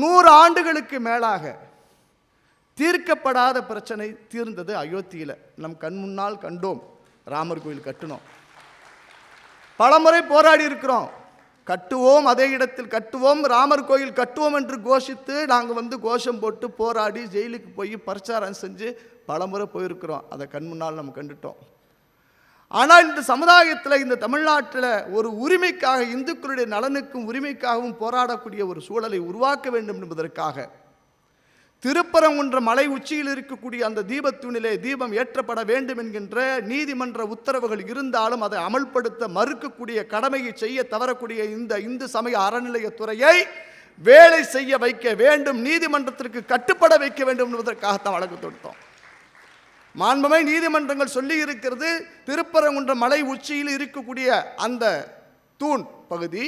நூறு ஆண்டுகளுக்கு மேலாக தீர்க்கப்படாத பிரச்சனை தீர்ந்தது அயோத்தியில். நம் கண் முன்னால் கண்டோம். ராமர் கோயில் கட்டினோம். பலமுறை போராடி இருக்கிறோம். கட்டுவோம் அதே இடத்தில் கட்டுவோம் ராமர் கோயில் கட்டுவோம் என்று கோஷித்து நாங்கள் வந்து கோஷம் போட்டு போராடி ஜெயிலுக்கு போய் பிரச்சாரம் செஞ்சு பலமுறை போயிருக்கிறோம். அதை கண் முன்னால் நம்ம கண்டுட்டோம். ஆனால் இந்த சமுதாயத்தில் இந்த தமிழ்நாட்டில் ஒரு உரிமைக்காக இந்துக்களுடைய நலனுக்கும் உரிமைக்காகவும் போராடக்கூடிய ஒரு சூழலை உருவாக்க வேண்டும் என்பதற்காக திருப்பரங்குன்ற மலை உச்சியில் இருக்கக்கூடிய அந்த தீபத்தூணிலே தீபம் ஏற்றப்பட வேண்டும் என்கின்ற நீதிமன்ற உத்தரவுகள் இருந்தாலும் அதை அமல்படுத்த மறுக்கக்கூடிய கடமையை செய்ய தவறக்கூடிய இந்த இந்து சமய அறநிலையத்துறையை வேலை செய்ய வைக்க வேண்டும் நீதிமன்றத்திற்கு கட்டுப்பட வைக்க வேண்டும் என்பதற்காகத்தான் வழக்கு தொடுத்தோம். மாண்புமை நீதிமன்றங்கள் சொல்லி இருக்கிறது திருப்பரங்குன்ற மலை உச்சியில் இருக்கக்கூடிய அந்த தூண் பகுதி.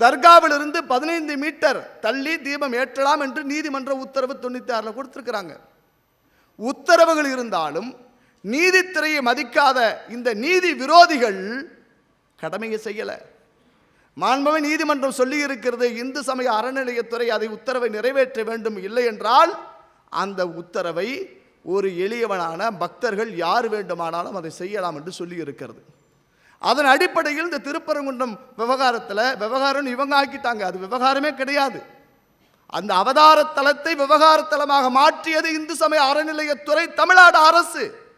தர்காவிலிருந்து பதினைந்து மீட்டர் தள்ளி தீபம் ஏற்றலாம் என்று நீதிமன்ற உத்தரவு தொண்ணூற்றி ஆறில் கொடுத்துருக்குறாங்க. உத்தரவுகள் இருந்தாலும் நீதித்துறையை மதிக்காத இந்த நீதி விரோதிகள் கடமையை செய்யலை. மாண்பவை நீதிமன்றம் சொல்லி இருக்கிறது இந்து சமய அறநிலையத்துறை அதை உத்தரவை நிறைவேற்ற வேண்டும் இல்லை என்றால் அந்த உத்தரவை ஒரு எளியவனான பக்தர்கள் யார் வேண்டுமானாலும் அதை செய்யலாம் என்று சொல்லி இருக்கிறது அதன் அடிப்படையில் இந்த திருப்பரங்குன்றம் விவகாரத்தில் விவகாரம் இவங்க ஆக்கிட்டாங்க. அது விவகாரமே கிடையாது. அந்த அவதார தலத்தை விவகாரத்தலமாக மாற்றியது இந்து சமய அறநிலையத்துறை தமிழ்நாடு அரசு.